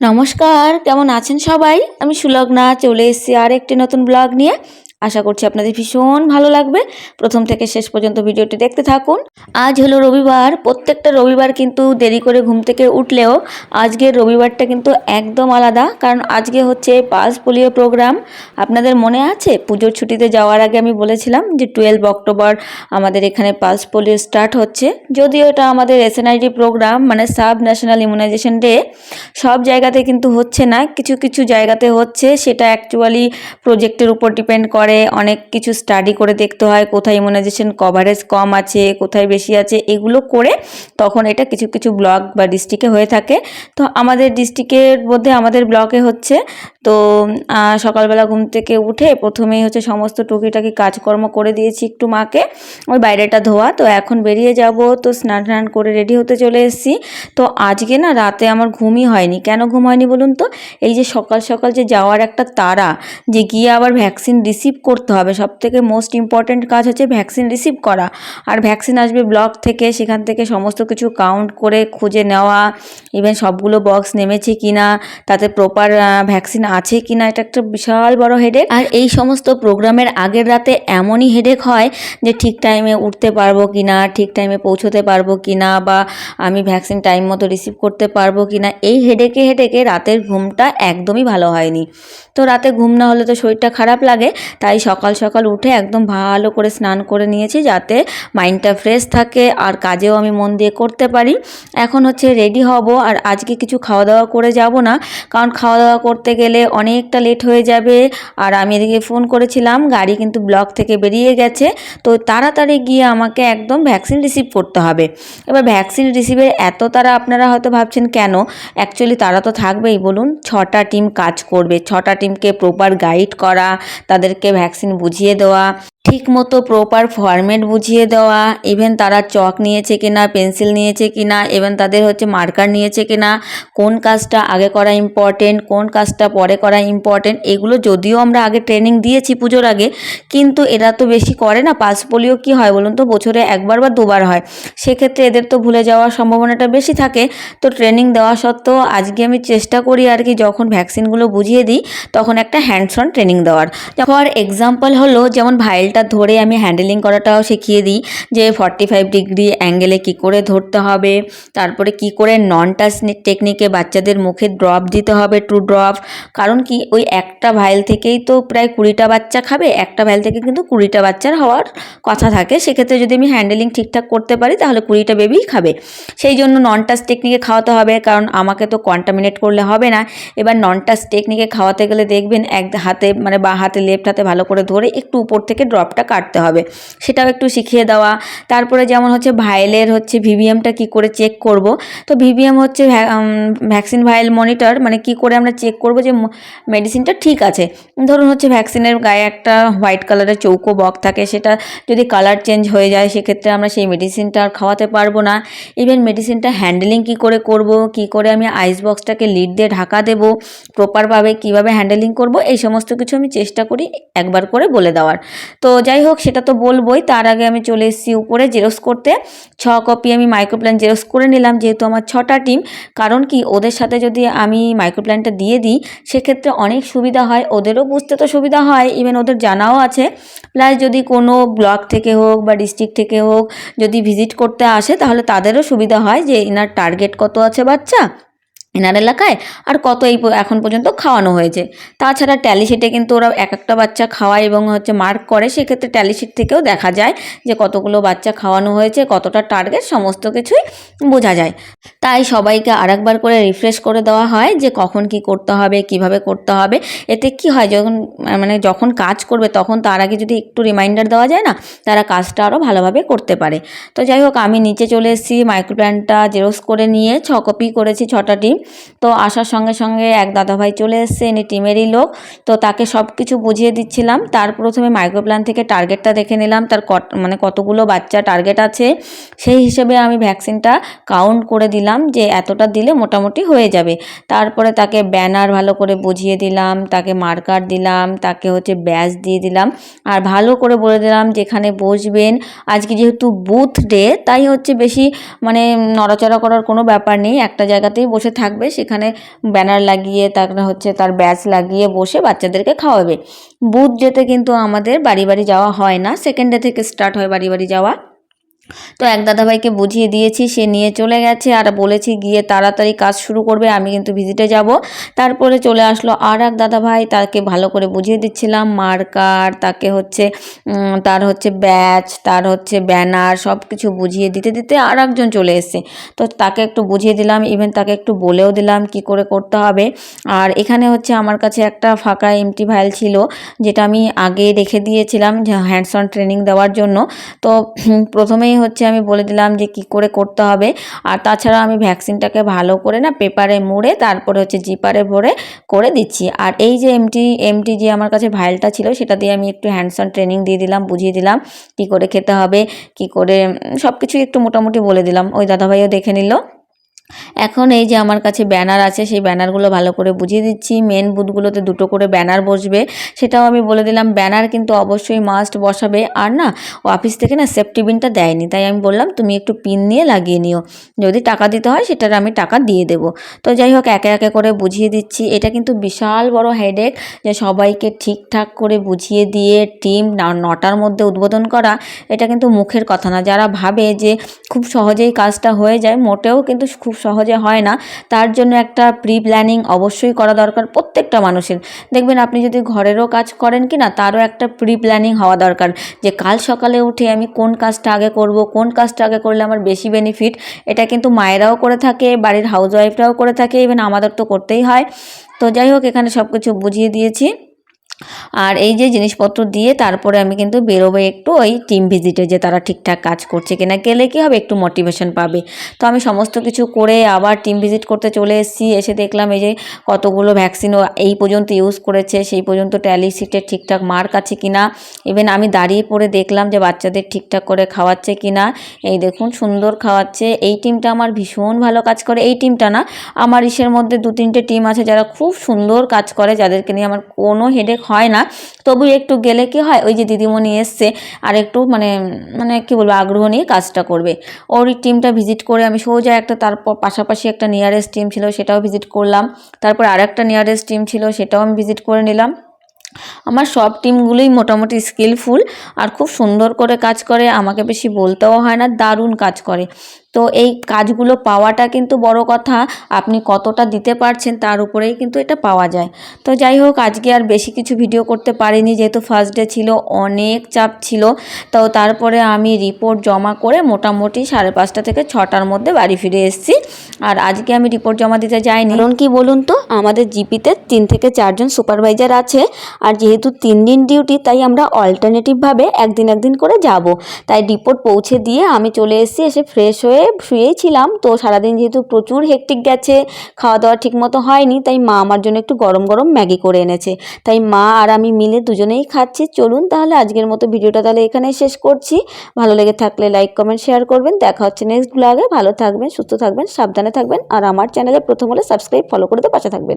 নমস্কার কেমন আছেন সবাই? আমি সুলগ্না চলে এসেছি আর একটি নতুন ব্লগ নিয়ে। আশা করছি আপনাদের ভীষণ ভালো লাগবে। প্রথম থেকে শেষ পর্যন্ত ভিডিওটি দেখতে থাকুন। আজ হলো রবিবার, প্রত্যেকটা রবিবার কিন্তু দেরি করে ঘুম থেকে উঠলেও আজকের রবিবারটা কিন্তু একদম আলাদা, কারণ আজকে হচ্ছে পালস পোলিও প্রোগ্রাম। আপনাদের মনে আছে? পুজোর ছুটিতে যাওয়ার আগে আমি বলেছিলাম যে টুয়েলভ অক্টোবর আমাদের এখানে পালস পোলিও স্টার্ট হচ্ছে। যদিও এটা আমাদের এসএনআইডি প্রোগ্রাম মানে সাব ন্যাশনাল ইমিউনাইজেশন ডে, সব জায়গাতে কিন্তু হচ্ছে না, কিছু কিছু জায়গাতে হচ্ছে। সেটা অ্যাকচুয়ালি প্রজেক্টের উপর ডিপেন্ড করে। অনেক কিছু স্টাডি করে দেখতে হয়, কোথায় ইমিউনাইজেশন কভারেজ কম আছে, কোথায় বেশি আছে, এগুলো করে তখন এটা কিছু কিছু ব্লক বা ডিস্ট্রিক্টে হয়ে থাকে। তো আমাদের ডিস্ট্রিক্টের মধ্যে আমাদের ব্লকে হচ্ছে, তো সকালবেলা ঘুম থেকে উঠে প্রথমেই হচ্ছে সমস্ত টুকিটাকি কাজকর্ম করে দিয়েছি একটু মাকে। ওই বাইরেটা ধোয়া, তো এখন বেরিয়ে যাব, তো স্নান টান করে রেডি হতে চলে এসেছি। তো আজকে না রাতে আমার ঘুমই হয়নি। কেন ঘুম হয়নি বলুন তো? এই যে সকাল সকাল যে যাওয়ার একটা তাড়া, যে গিয়ে আবার ভ্যাকসিন রিসিভ করতে হবে। সব থেকে মোস্ট ইম্পর্ট্যান্ট কাজ হচ্ছে ভ্যাকসিন রিসিভ করা। আর ভ্যাকসিন আসবে ব্লক থেকে, সেখান থেকে সমস্ত কিছু কাউন্ট করে খুঁজে নেওয়া ইভেন সবগুলো বক্স নেমেছে কিনা, তাতে প্রপার ভ্যাকসিন আছে কিনা, এটা একটা বিশাল বড় হেডেক আর এই সমস্ত প্রোগ্রামের আগের রাতে এমনই হেডেক হয় যে ঠিক টাইমে উঠতে পারব কিনা, ঠিক টাইমে পৌঁছতে পারব কিনা, বা আমি ভ্যাকসিন টাইম মতো রিসিভ করতে পারব কিনা। এই হেডেকে হেডেকে রাতের ঘুমটা একদমই ভালো হয়নি। তো রাতে ঘুম না হলে তো শরীরটা খারাপ লাগে, তাই সকাল সকাল উঠে একদম ভালো করে স্নান করে নিয়েছি যাতে মাইন্ডটা ফ্রেশ থাকে আর কাজেও আমি মন দিয়ে করতে পারি। এখন হচ্ছে রেডি হব আর আজকে কিছু খাওয়া দাওয়া করে যাব না। কারণ খাওয়া দাওয়া করতে গেলে অনেকটা লেট হয়ে যাবে আর আমি এদিকে ফোন করেছিলাম, গাড়ি কিন্তু ব্লক থেকে বেরিয়ে গেছে। তো তাড়াতাড়ি গিয়ে আমাকে একদম ভ্যাকসিন রিসিভ করতে হবে। এবার ভ্যাকসিন রিসিভের এত তারা আপনারা হয়তো ভাবছেন কেন? অ্যাকচুয়ালি তারা তো থাকবেই, বলুন। ছটা টিম কাজ করবে। ছটা টিমকে প্রপার গাইড করা, তাদেরকে ভ্যাকসিন বুঝিয়ে দেওয়া ঠিক মতো প্রপার ফরম্যাট বুঝিয়ে দেওয়া ইভেন তারা চক নিয়েছে কিনা পেন্সিল নিয়েছে কিনা ইভেন তাদের হচ্ছে মার্কার নিয়েছে কিনা, কোন কাজটা আগে করা ইম্পর্টেন্ট কোন কাজটা পরে করা ইম্পর্টেন্ট এগুলো যদিও আমরা আগে ট্রেনিং দিয়েছি পুজোর আগে, কিন্তু এরা তো বেশি করে না পাস পোলিও কী হয় বলুন তো, বছরে একবার বা দুবার হয়। সেক্ষেত্রে এদের তো ভুলে যাওয়ার সম্ভাবনাটা বেশি থাকে। তো ট্রেনিং দেওয়া সত্ত্বেও আজকে আমি চেষ্টা করি আর কি, যখন ভ্যাকসিনগুলো বুঝিয়ে দিই, তখন একটা হ্যান্ডস অন ট্রেনিং দেওয়ার। ফর এক্সাম্পল হলো, যেমন ভাইলটা ধরে আমি হ্যান্ডেলিং করাটাও শিখিয়ে দিই যে ফর্টি ফাইভ ডিগ্রি অ্যাঙ্গেলে কী করে ধরতে হবে, তারপরে কি করে নন টাচ টেকনিকে বাচ্চাদের মুখে ড্রপ দিতে হবে টু ড্রপ কারণ কি ওই একটা ভাইল থেকেই তো প্রায় কুড়িটা বাচ্চা খাবে, একটা ভাইল থেকে কিন্তু কুড়িটা বাচ্চার হওয়ার কথা থাকে, সেক্ষেত্রে যদি আমি হ্যান্ডেলিং ঠিকঠাক করতে পারি তাহলে কুড়িটা বেবিই খাবে। সেই জন্য নন টাচ টেকনিকে খাওয়াতে হবে, কারণ আমাকে তো কন্টামিনেট করলে হবে না। এবার নন টাচ টেকনিকে খাওয়াতে গেলে দেখবেন এক হাতে মানে বা হাতে লেফট হাতে ভালো করে ধরে একটু উপর থেকে ড্রপটা কাটতে হবে। সেটাও একটু শিখিয়ে দেওয়া। তারপরে যেমন হচ্ছে ভাইলের হচ্ছে ভিভিএমটা কি করে চেক করব? তো ভিভিএম হচ্ছে ভ্যাকসিন ভাইল মনিটর মানে কি করে আমরা চেক করব যে মেডিসিনটা ঠিক আছে? ধরুন হচ্ছে ভ্যাকসিনের গায়ে একটা হোয়াইট কালারের চৌকো বক থাকে, সেটা যদি কালার চেঞ্জ হয়ে যায়, সেক্ষেত্রে আমরা সেই মেডিসিনটা আর খাওয়াতে পারব না। ইভেন মেডিসিনটা হ্যান্ডেলিং কি করে করব? কি করে আমি আইস বক্সটাকে লিড দিয়ে ঢাকা দেবো? প্রপারভাবে কীভাবে হ্যান্ডেলিং করব? এই সমস্ত কিছু আমি চেষ্টা করি একবার করে বলে দেওয়ার। তো যাই হোক, সেটা তো বলবোই। তার আগে আমি চলে এসেছি উপরে জেরক্স করতে। ছ কপি আমি মাইক্রোপ্ল্যান জেরক্স করে নিলাম, যেহেতু আমার ছটা টিম। কারণ কি, ওদের সাথে যদি আমি মাইক্রোপ্ল্যানটা দিয়ে দিই, সেক্ষেত্রে অনেক সুবিধা হয়। ওদেরও বুঝতে তো সুবিধা হয় ইভেন ওদের জানাও আছে। প্লাস যদি কোনো ব্লক থেকে হোক বা ডিস্ট্রিক্ট থেকে হোক যদি ভিজিট করতে আসে, তাহলে তাদেরও সুবিধা হয় যে, এনার টার্গেট কত আছে বাচ্চা? এনার এলাকায় আর কত এই এখন পর্যন্ত খাওয়ানো হয়েছে। তাছাড়া ট্যালিশিটে কিন্তু ওরা এক একটা বাচ্চা খাওয়ায় এবং হচ্ছে মার্ক করে, সেক্ষেত্রে ট্যালি ট্যালিশিট থেকেও দেখা যায় যে কতগুলো বাচ্চা খাওয়ানো হয়েছে, কতটা টার্গেট সমস্ত কিছুই বোঝা যায়। তাই সবাইকে আরেকবার করে রিফ্রেশ করে দেওয়া হয় যে কখন কি করতে হবে, কীভাবে করতে হবে। এতে কি হয়, যখন মানে যখন কাজ করবে তখন তার আগে যদি একটু রিমাইন্ডার দেওয়া যায় না, তারা কাজটা আরও ভালোভাবে করতে পারে। তো যাই হোক, আমি নিচে চলে এসেছি মাইক্রোপ্ল্যানটা জেরক্স করে নিয়ে, ছ কপি করেছি ছটা টিম তো আসার সঙ্গে সঙ্গে এক দাদাভাই চলে এসছে, ইনি টিমেরই লোক। তো তাকে সব কিছু বুঝিয়ে দিচ্ছিলাম। তার প্রথমে মাইক্রোপ্ল্যান থেকে টার্গেটটা দেখে নিলাম। তার কট মানে কতগুলো বাচ্চা টার্গেট আছে, সেই হিসেবে আমি ভ্যাকসিনটা কাউন্ট করে দিলাম যে এতটা দিলে মোটামুটি হয়ে যাবে। তারপরে তাকে ব্যানার ভালো করে বুঝিয়ে দিলাম, তাকে মার্কার দিলাম, তাকে হচ্ছে ব্যাচ দিয়ে দিলাম। আর ভালো করে বলে দিলাম যেখানে বসবেন। আজকে যেহেতু বুথ ডে তাই হচ্ছে বেশি মানে নড়াচড়া করার কোনো ব্যাপার নেই। একটা জায়গাতেই বসে থাকবেন থাকবে, সেখানে ব্যানার লাগিয়ে, তারপরে হচ্ছে তার ব্যাচ লাগিয়ে বসে বাচ্চাদেরকে খাওয়াবে। বুথ যেতে কিন্তু আমাদের বাড়ি বাড়ি যাওয়া হয় না সেকেন্ড ডে থেকে স্টার্ট হয় বাড়ি বাড়ি যাওয়া। তো এক দাদাভাইকে বুঝিয়ে দিয়েছি, সে নিয়ে চলে গেছে আর বলেছি গিয়ে তাড়াতাড়ি কাজ শুরু করবে, আমি কিন্তু ভিজিটে যাব। তারপরে চলে আসলো আর এক দাদাভাই, তাকে ভালো করে বুঝিয়ে দিচ্ছিলাম মার্কার তাকে হচ্ছে তার হচ্ছে ব্যাচ, তার হচ্ছে ব্যানার সব কিছু বুঝিয়ে দিতে দিতে আর একজন চলে এসছে। তো তাকে একটু বুঝিয়ে দিলাম ইভেন তাকে একটু বলেও দিলাম কি করে করতে হবে। আর এখানে হচ্ছে আমার কাছে একটা ফাঁকা এমটি ফাইল ছিল, যেটা আমি আগে রেখে দিয়েছিলাম হ্যান্ডস অন ট্রেনিং দেওয়ার জন্য। তো প্রথমেই হচ্ছে আমি বলে দিলাম যে কি করে করতে হবে। আর তাছাড়া আমি ভ্যাকসিনটাকে ভালো করে না পেপারে মুড়ে তারপরে হচ্ছে জিপারে ভরে করে দিচ্ছি। আর এই যে এমটি এমটি যে আমার কাছে ভাইলটা ছিল সেটা দিয়ে আমি একটু হ্যান্ডসন ট্রেনিং দিয়ে দিলাম, বুঝিয়ে দিলাম কি করে খেতে হবে, কি করে সব কিছুই একটু মোটামুটি বলে দিলাম। ওই দাদাভাইও দেখে নিল। এখন এই যে আমার কাছে ব্যানার আছে, সেই ব্যানারগুলো ভালো করে বুঝিয়ে দিচ্ছি। মেন বুথগুলোতে দুটো করে ব্যানার বসবে। সেটাও আমি বলে দিলাম, ব্যানার কিন্তু অবশ্যই মাস্ট বসাবে। আর না অফিস থেকে না সেফটি পিনটা দেয়নি, তাই আমি বললাম, তুমি একটু পিন নিয়ে লাগিয়ে নিও। যদি টাকা দিতে হয়, সেটার আমি টাকা দিয়ে দেবো। তো যাই হোক, একে একে করে বুঝিয়ে দিচ্ছি। এটা কিন্তু বিশাল বড় হেডেক যে সবাইকে ঠিকঠাক করে বুঝিয়ে দিয়ে টিম নটার মধ্যে উদ্বোধন করা, এটা কিন্তু মুখের কথা না। যারা ভাবে যে খুব সহজেই কাজটা হয়ে যায়, মোটেও কিন্তু খুব সহজে হয় না। তার জন্য একটা প্রি প্ল্যানিং অবশ্যই করা দরকার প্রত্যেকটা মানুষের। দেখবেন আপনি যদি ঘরেরও কাজ করেন কি না তারও একটা প্রি প্ল্যানিং হওয়া দরকার যে কাল সকালে উঠে আমি কোন কাজটা আগে করব, কোন কাজটা আগে করলে আমার বেশি বেনিফিট এটা কিন্তু মায়েরাও করে থাকে, বাড়ির হাউসওয়াইফরাও করে থাকে ইভেন আমাদের তো করতেই হয়। তো যাই হোক, এখানে সব কিছু বুঝিয়ে দিয়েছি। আর এই যে জিনিসপত্র দিয়ে তারপরে আমি কিন্তু বেরোবো একটু ওই টিম ভিজিটে যে তারা ঠিকঠাক কাজ করছে কিনা। গেলে কি হবে? একটু মোটিভেশন পাবে। তো আমি সমস্ত কিছু করে আবার টিম ভিজিট করতে চলে এসেছি। এসে দেখলাম এই যে কতগুলো ভ্যাকসিন এই পর্যন্ত ইউজ করেছে, সেই পর্যন্ত ট্যালি সিটের ঠিকঠাক মার্ক আছে কিনা। ইভেন আমি দাঁড়িয়ে পড়ে দেখলাম যে বাচ্চাদের ঠিকঠাক করে খাওয়াচ্ছে কিনা। এই দেখুন, সুন্দর খাওয়াচ্ছে। এই টিমটা আমার ভীষণ ভালো কাজ করে। এই টিমটা না, আমার ইসের মধ্যে দু তিনটে টিম আছে যারা খুব সুন্দর কাজ করে, যাদেরকে নিয়ে আমার কোনো হেডেক হয় না। তবু একটু গেলে কি হয়, ওই যে দিদিমণি এসছে আর একটু মানে মানে কি বলব, আগ্রহ নিয়ে কাজটা করবে। ওর টিমটা ভিজিট করে আমি সোজা একটা তারপর পাশাপাশি একটা নিয়ারেস্ট টিম ছিল সেটাও ভিজিট করলাম। তারপর আর একটা নিয়ারেস্ট টিম ছিল সেটাও আমি ভিজিট করে নিলাম। আমার সব টিমগুলোই মোটামুটি স্কিলফুল আর খুব সুন্দর করে কাজ করে, আমাকে বেশি বলতেও হয় না, দারুণ কাজ করে। তো এই কাজগুলো পাওয়াটা কিন্তু বড় কথা। আপনি কতটা দিতে পারছেন তার উপরেই কিন্তু এটা পাওয়া যায়। তো যাই হোক, আজকে আর বেশি কিছু ভিডিও করতে পারিনি, যেহেতু ফার্স্ট ডে ছিল, অনেক চাপ ছিল। তো তারপরে আমি রিপোর্ট জমা করে মোটামুটি সাড়ে পাঁচটা থেকে ছটার মধ্যে বাড়ি ফিরে এসেছি। আর আজকে আমি রিপোর্ট জমা দিতে যাইনি। কারণ কি বলুন তো, আমাদের জিপিতে তিন থেকে চারজন সুপারভাইজার আছে। আর যেহেতু তিন দিন ডিউটি তাই আমরা অল্টারনেটিভভাবে একদিন একদিন করে যাব। তাই রিপোর্ট পৌঁছে দিয়ে আমি চলে এসেছি, এসে ফ্রেশ হয়ে শুয়েই ছিলাম তো সারাদিন যেহেতু প্রচুর হেকটিক গেছে খাওয়া দাওয়া ঠিকমতো হয়নি, তাই মা আমার জন্য একটু গরম গরম ম্যাগি করে এনেছে। তাই মা আর আমি মিলে দুজনেই খাচ্ছি। চলুন তাহলে আজকের মতো ভিডিওটা তাহলে এখানে শেষ করছি। ভালো লেগে থাকলে লাইক কমেন্ট শেয়ার করবেন। দেখা হচ্ছে নেক্সট ব্লগে ভালো থাকবেন, সুস্থ থাকবেন, সাবধানে থাকবেন। আর আমার চ্যানেলে প্রথম হলে সাবস্ক্রাইব ফলো করে তো পাশে থাকবেন।